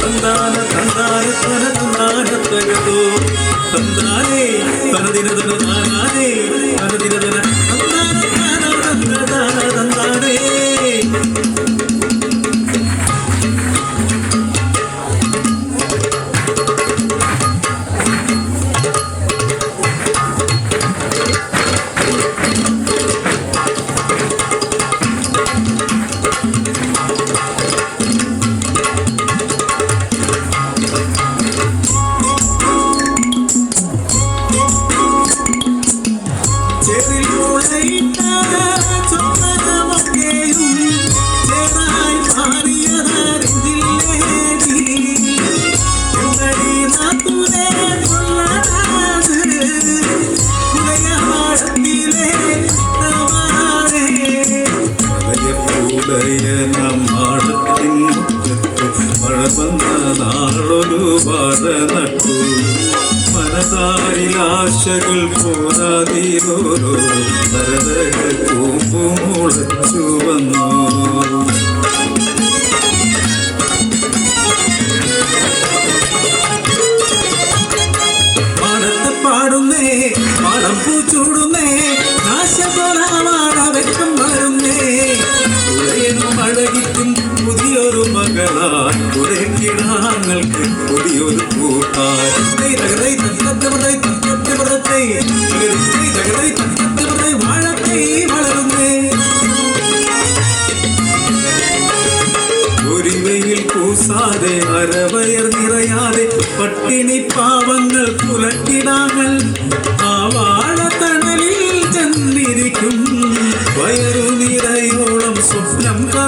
തന്താന തന്താന തന തന്താന തകതോ തന്താനേ തനദിന തന താനാനേ തനദിന തന ഉദയ നമ്മടത്തിൻ മുറ്റത്ത് വന്ന നാളൊരു പാത നട്ടു മനതാരിലാശകൾ പോരാതീരോരോ നരതകൾ കൂപ്പുമുളച്ചു വന്നു மன்னர்களுக்கு புதியொரு பூப்பார் தகதை தத்தத்தை தத்தத்தை தகதை தத்தத்தை வாழத்தை வளர்ந்து பொறிமையில் பூசாதே அறவயர் நிறையாதே பட்டினி பாவங்கள் புலட்டிடாமல் ஆவாழ தணலில் வயறு நிறையோளம் சொப்னம் கா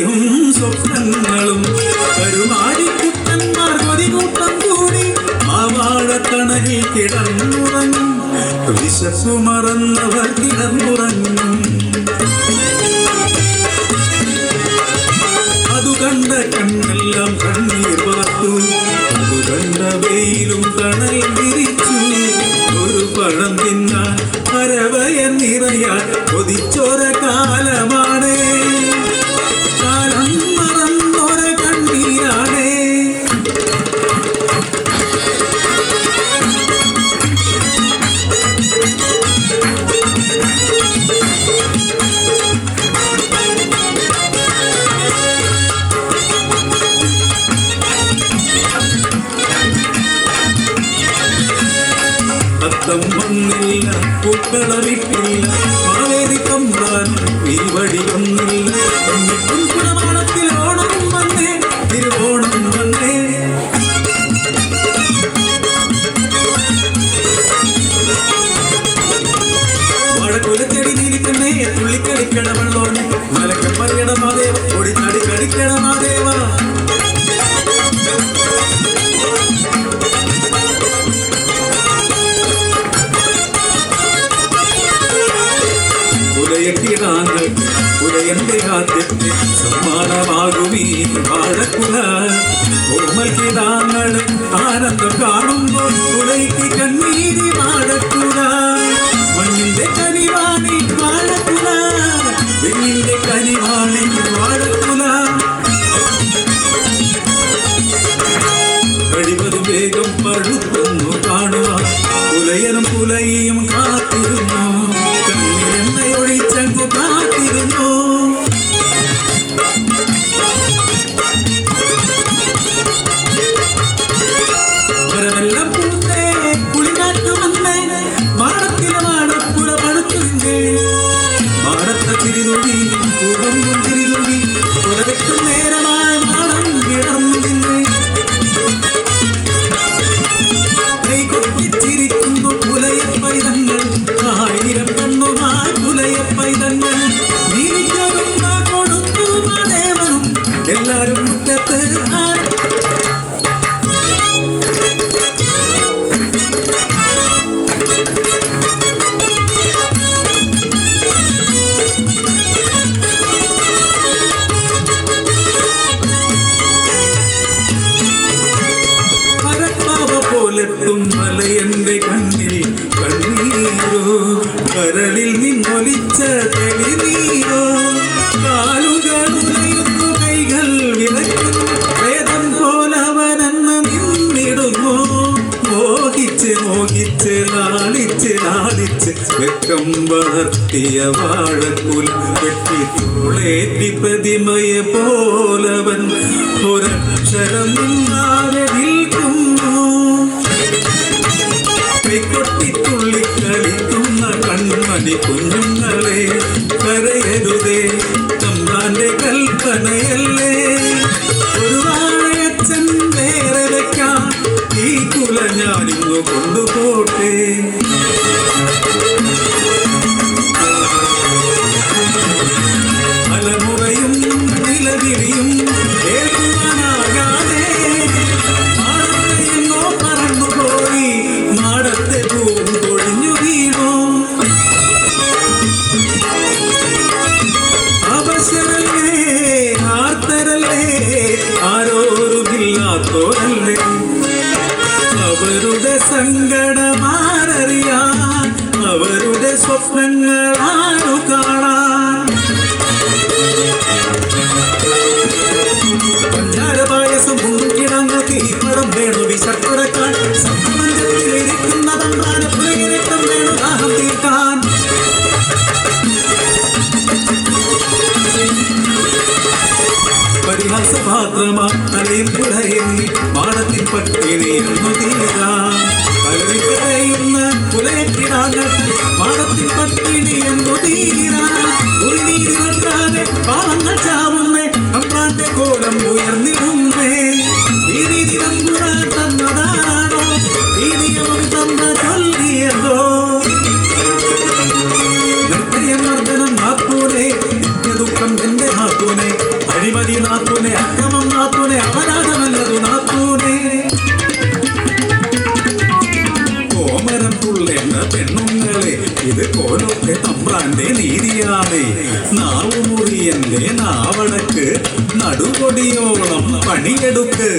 തടയും സ്വപ്നങ്ങളും കരുമാടിക്കുട്ടന്മാർ കൂട്ടം കൂടി ആ വാഴത്തണലിൽ കിടന്നുറങ്ങും. വിശപ്പു മറന്നവർ കിടന്നുറങ്ങും. അതു കണ്ട കണ്ണെല്ലാം കണ്ണീർ വാർത്തു. അതു കണ്ട വെയിലും തണൽ பாதம் மண்ணில் புக்களரிப்பில் மாவேதி கம்பான் வீவடி மண்ணில் குணமா உதயன்றி காத்திற்கு சம்மானமாகுமி வாழக்குல கோமல் கேதாங்களும் ஆனந்தம் காணும் உலைக்கு கண்ணீதி வாழக்குல மண்ணிலே கனிவானை வாழக்குல வெண்ணிலே கனிவானை வாழக்குல கழிவது வேகம் பழுத்தொன்னு காணுவார். புலையனும் புலையும் കരളിൽ നിന്നൊലിച്ച തെളിനീരോ കാലുകളുടയുന്നു കൈകൾ വിളക്കുന്നു വേദം പോലവനെന്ന് നിന്നിടുന്നു. മോഹിച്ച് മോഹിച്ച് ലാളിച്ച് ലാളിച്ച് വെക്കം വളർത്തിയ വാഴക്കുൽ വെട്ടി തുളേറ്റി പ്രതിമയെ പോലവൻ. ഒരക്ഷരം നിന്നാരെ കുഞ്ഞുങ്ങളെ. ആരോരുമില്ലാത്തോരല്ലേ അവരുടെ സങ്കടമാരറിയാൻ അവരുടെ സ്വപ്നങ്ങളാണു കാണാൻ. പരിഹാസപാത്രമാ തലയിൽ പുലയെണ്ണി മാടത്തിൻ പട്ടിണി എന്നു തീരാൻ കലറി കരയുന്ന പുലയക്കിടാങ്ങൾക്ക് മാടത്തിൻ പട്ടിണി എന്നു തീരാൻ ഒരു നീതി നൽകാതെ പാവങ്ങൾ കോലം ഉയർന്നിരുന്നേ അഴിമതി നാത്തൂനെ അക്രമം നാത്തൂനെ അപരാധമല്ലതു നാത്തൂനെ. കോമരം തുള്ളേണ്ട പെണ്ണുങ്ങളെ ഇത് കോലൊക്കെ തമ്പ്രാന്റെ നീതിയാണ്. നാവു മുറിയന്റെ നാവടക്ക് നടുകൊടിയോളം പണിയെടുക്ക്.